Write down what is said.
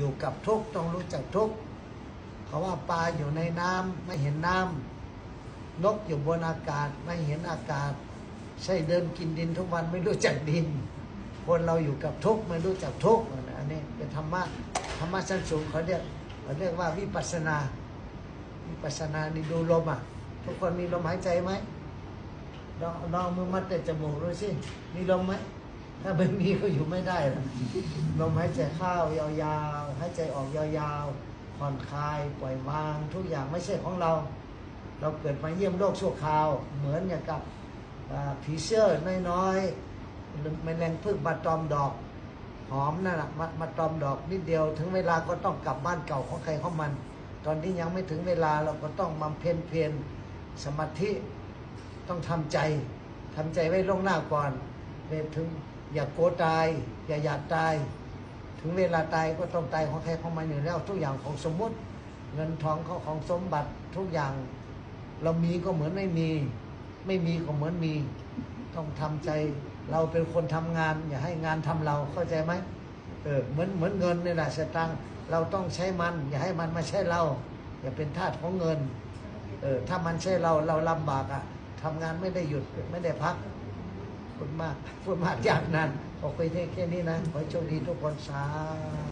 อยู่กับทุกต้องรู้จักทุกข์เขาว่าปลาอยู่ในน้ำไม่เห็นน้ำนกอยู่บนอากาศไม่เห็นอากาศ ใช่เดินกินดินทุกวันไม่รู้จักดิน คนเราอยู่กับทุกไม่รู้จักทุกอันนี้เป็นธรรมะธรรมะชั้นสูงเขาเรียกเขาเรียกว่าวิปัสนาวิปัสสนานี่ดูลมอะทุกคนมีลมหายใจไหมลองลองมือมัดแต่จมูกดูสิมีลมไหม ถ้าไม่มีก็อยู่ไม่ได้หรอกลมหายใจเข้ายาวๆหายใจออกยาวๆผ่อนคลายปล่อยวางทุกอย่างไม่ใช่ของเรา เราเกิดมาเยี่ยมโลกชั่วคราว เหมือนอย่างกับผีเสื้อน้อยๆหรือแมลงพึ่งมาตอมดอกหอมนั่นแหละมามาตอมดอกนิดเดียว ถึงเวลาก็ต้องกลับบ้านเก่าของใครของมัน ตอนนี้ยังไม่ถึงเวลาเราก็ต้องมาเพียนเพียนสมาธิต้องทำใจทำใจไว้ล่วงหน้าก่อนเวลาถึง อย่ากโกลัวตาย อย่าอยากตาย ถึงเวลาตายก็ต้องตายของใครของมันอยู่แล้ว ทุกอย่างของสมมุติ เงินทองเขาของสมบัติทุกอย่างเรามีก็เหมือนไม่มี ไม่มีก็เหมือนมี ต้องทำใจ เราเป็นคนทำงาน อย่าให้งานทำเราเข้าใจไหมเออเหมือนเหมือนเงินนี่แหละสตังเราต้องใช้มัน อย่าให้มันมาใช้เรา อย่าเป็นทาสของเงินเออถ้ามันใช่เราเราลำบากอะ่ะทำงานไม่ได้หยุดไม่ได้พัก คุณมาก คุณมากอย่างนั้นโอเคแค่นี้นะ ขอโชคดีทุกคนสาธ